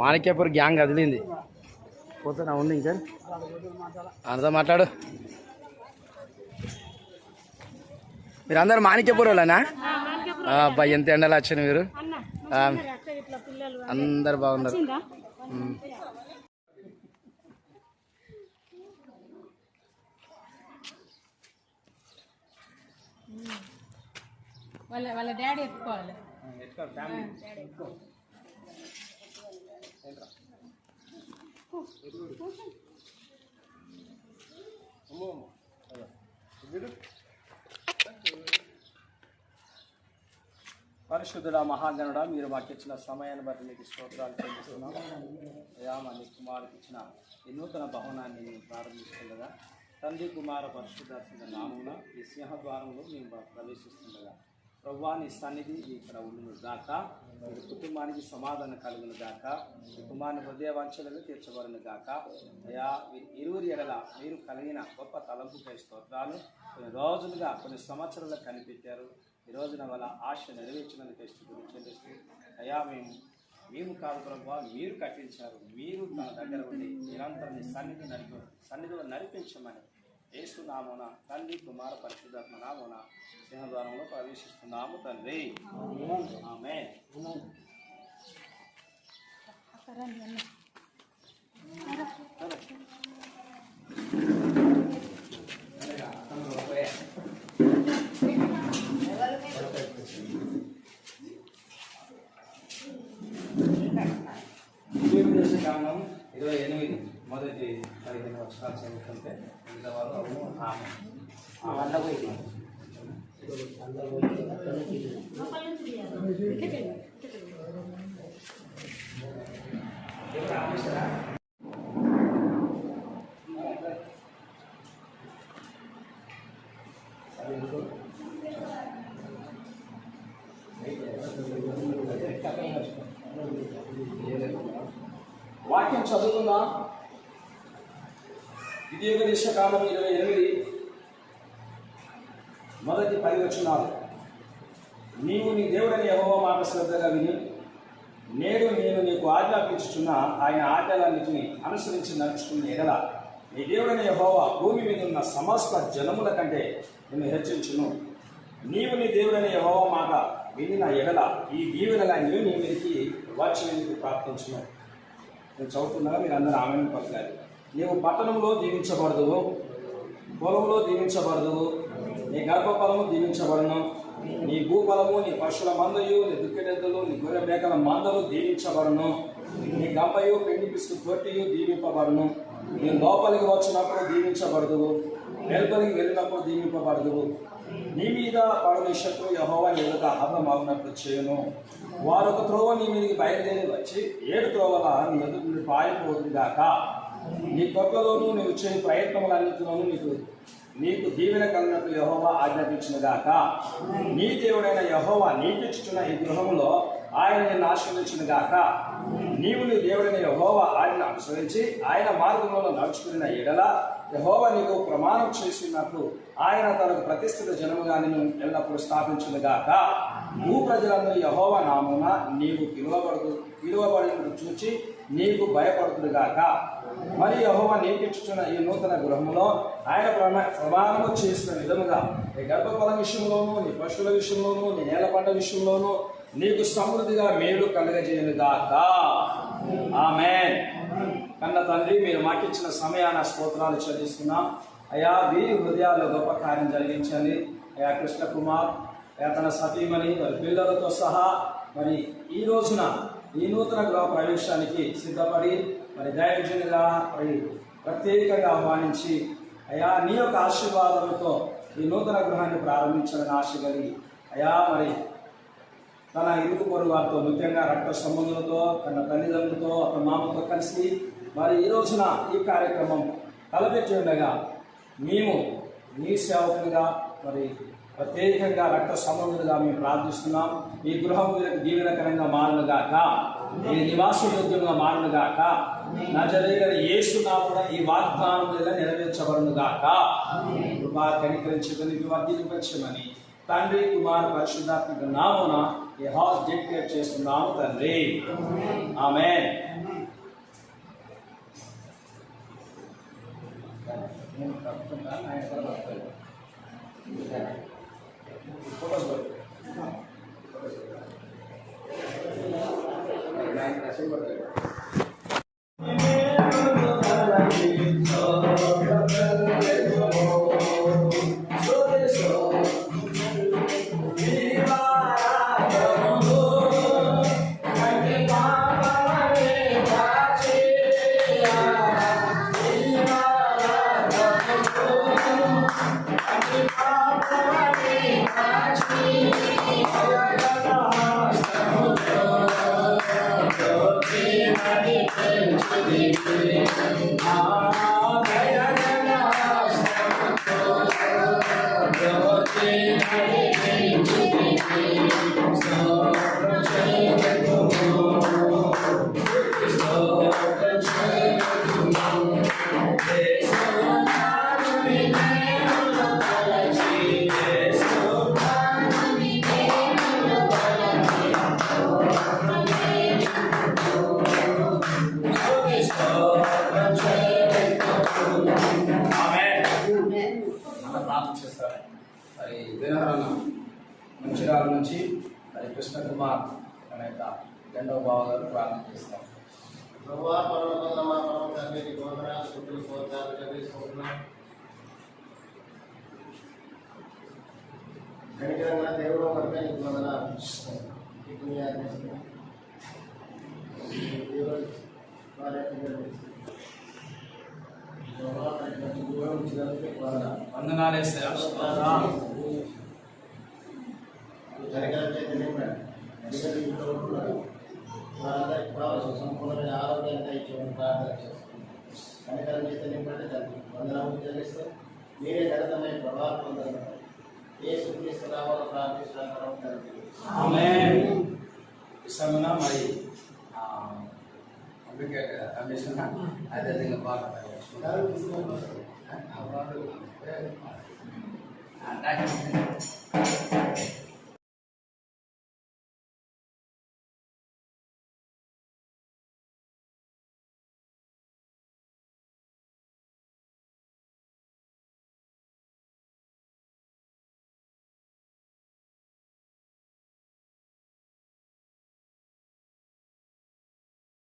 Manikyapur gang కదిలింది పోతున్నా ఉంది ఇంకా. అంతా మాట్లాడు. మీరు అందరు మాణిక్యపూర్ వాళ్ళనా? అబ్బాయి ఎంత ఎండలు వచ్చారు మీరు? అందరు బాగున్నారు. వాళ్ళ వాళ్ళ డాడీ ఎత్తుకోవాలి. పరిశుద్ధుడ మహాగణుడ మీరు మాకు ఇచ్చిన సమయాన్ని బట్టి మీకు స్తోత్రాలు చెల్లిస్తున్నాం అయ్యా మా నీ కుమారుకి ఇచ్చిన ఈ నూతన భవనాన్ని ప్రారంభిస్తుండగా తండ్రి కుమార పరిశుద్ధ నామమున ఈ సింహద్వారంలో మేము ప్రవేశిస్తుండగా ప్రభా నీ సన్నిధి ఇక్కడ ఉండును గాక. మీ కుటుంబానికి సమాధానం కలుగును గాక. మీ కుమారుని హృదయ వంచలను తీర్చబడును గాక. అయా ఇరువురి ఎడల మీరు కలిగిన గొప్ప తలంపుపై స్తోత్రాలు. కొన్ని రోజులుగా కొన్ని సంవత్సరాలు కనిపెట్టారు. ఈ రోజున వల్ల ఆశ నెరవేర్చినందుకు స్థితిని చెల్లిస్తూ అయ్యా మేము మేము కాదు ప్రభావ మీరు కట్టించారు. మీరు తన దగ్గర ఉండి నిరంతరం సన్నిధి నడిపి సన్నిధిలో నడిపించమని యేసు నామున తండ్రి కుమార పరిశుద్ధాత్మ నామున సింహద్వారంలో ప్రవేశిస్తున్నాము తండ్రి. ఆమె దేవుని కారణం ఇరవై ఎనిమిది మొదటి వర్షాలు చదువుతుంటే మిగతా వాళ్ళు అవును ఆమె వాక్యం చదువుకుందాం. ద్వితీయోపదేశ కాలం ఇరవై ఎనిమిది మొదటి పది వచనాలు నీవు నీ దేవుడని యెహోవా మాట శ్రద్ధగా విని నేడు నేను నీకు ఆజ్ఞాపించుచున్న ఆయన ఆజ్ఞలన్నిటిని అనుసరించి నడుచుకున్న ఎడల నీ దేవుడని యెహోవా భూమి మీద ఉన్న సమస్త జనముల కంటే నిన్ను హెచ్చరించును. నీవు నీ దేవుడని యెహోవా మాట వినిన ఎడల ఈ దీవెనలన్నీ నీ మీదకి వచ్చి ప్రార్థించును నేను చదువుతున్నాగా మీరు అందరూ ఆమెను పలకాలి నీవు పట్టణంలో దీవించబడదు పొలంలో దీవించబడదు నీ గర్భఫలము దీవించబడను నీ భూఫలము నీ పశువుల మందయు నీ దుఃఖెద్దలు నీ గొర్రె మేకల మందలు దీవించబడను నీ గంపయు పెండి పిసుకు తొట్టియు దీవింపబడను నీ లోపలికి వచ్చినప్పుడు దీవించబడదు వెలుపలికి వెళ్ళినప్పుడు దీవింపబడదు నీ మీద పడని శత్రు యహోవా నీ ఎదుట హతమవునట్లు చేయను. వారు ఒక త్రోవ నీ మీదకి బయలుదేరి వచ్చి ఏడు త్రోవల నీ ఎదుటి నుండి పారిపోతుందాక నీ కొట్లలోనూ నీవు చేయ ప్రయత్నములన్నిటిలోనూ నీకు నీకు దీవెన కలిగినట్లు యహోవా ఆజ్ఞాపించినగాక నీ దేవుడైన యహోవా నీకిచ్చుచున్న ఈ గృహంలో ఆయన నిన్ను ఆశ్రయించినగాక నీవు నీ దేవుడైన యహోవా ఆయన అనుసరించి ఆయన మార్గంలో నడుచుకున్న ఎడల యహోవా నీకు ప్రమాణం చేసినట్లు ఆయన తనకు ప్రతిష్ఠిత జనముగా నిన్ను ఎల్లప్పుడూ స్థాపించిన గాక. భూ ప్రజలందరూ యహోవా నామున నీవు పిలువబడు పిలువబడినట్టు చూచి నీకు భయపడుతుంది గాక. మరి యహోవా నీకిచ్చుచున్న ఈ నూతన గృహంలో ఆయన ప్రమా ప్రమాణము చేసిన విధముగా నీ గర్భఫలం విషయంలోనూ నీ పశువుల విషయంలోనూ నీ నేల పంట విషయంలోనూ నీకు సమృద్ధిగా మేలు కలగజేయనుగాక. ఆమె కన్న తండ్రి మీరు మాకిచ్చిన సమయాన స్తోత్రాలు చెల్లిస్తున్నాం. అయా వీరి హృదయాల్లో గొప్ప కార్యం జరిగించండి. అయా కృష్ణ కుమార్ అయా తన సతీమణి మరి పిల్లలతో సహా మరి ఈ రోజున ఈ నూతన గృహ ప్రవేశానికి సిద్ధపడి మరి దైవజనుగా మరి ప్రత్యేకంగా ఆహ్వానించి అయా నీ యొక్క ఆశీర్వాదాలతో ఈ నూతన గృహాన్ని ప్రారంభించాలని ఆశ కలిగి అయా మరి తన ఇరుగు పొరుగు వారితో ముఖ్యంగా రక్త సంబంధులతో తన తల్లిదండ్రులతో అతని మామతో కలిసి మరి ఈ రోజున ఈ కార్యక్రమం తలపెట్టి ఉండగా మేము నీ సేవకులుగా మరి ప్రత్యేకంగా రక్త సంబంధులుగా మేము ప్రార్థిస్తున్నాం. ఈ గృహం దీవెనకరంగా మారునుగాక. ఈ నివాసయోగ్యంగా మారునుగాక. నా జరిగిన యేసు నామమున ఈ వాగ్దానం నెరవేర్చబడునుగాక. కృపా కనికరించుకుని వర్ధింపచ్చమని తండ్రి కుమార్ పరిశుద్ధాత్మక నామున ఈ హౌస్ డెడికేట్ చేస్తున్నాము తండ్రి. ఆమె ఆమె మన చేస్తారు మరి దినహరణ మంచిరాల నుంచి మరి కృష్ణ కుమార్ అనే యొక్క రెండవ బావ గారు ప్రార్థన చేస్తాం. ప్రభువా మా పరమ తండ్రి గోధనాలు వందనాలు, స్తుతులు, స్తోత్రాలు కనికరంగా దేవుడు మనపై నీకు వందనాలు. నీకు దేవుడు వారి యొక్క మంచి ఇచ్చినందుకు వందనాలు. వందనాలు వేస్తాయా కనికరం చేత నింపండి. బిడ్డలు ఇంట్లో ఉంటున్నారు. వారందరికీ కావాల్సిన సంపూర్ణమైన ఆరోగ్యాన్ని దయచేయమని ప్రార్థన చేస్తున్నాం. కనికరం చేత నింపండి తండ్రి వందనాలు చెల్లిస్తూ మీరే ఘనతమైన ప్రభావం పొందాలి ఏ సుక్రీస్తు రావాలో ప్రార్థిస్తున్నాం తండ్రి ఆమె ఇష్టమున మరి ఆ, அப்படின்னு கேட்டு அப்படி சொன்னால் அது அதுங்க பார்க்கலாம்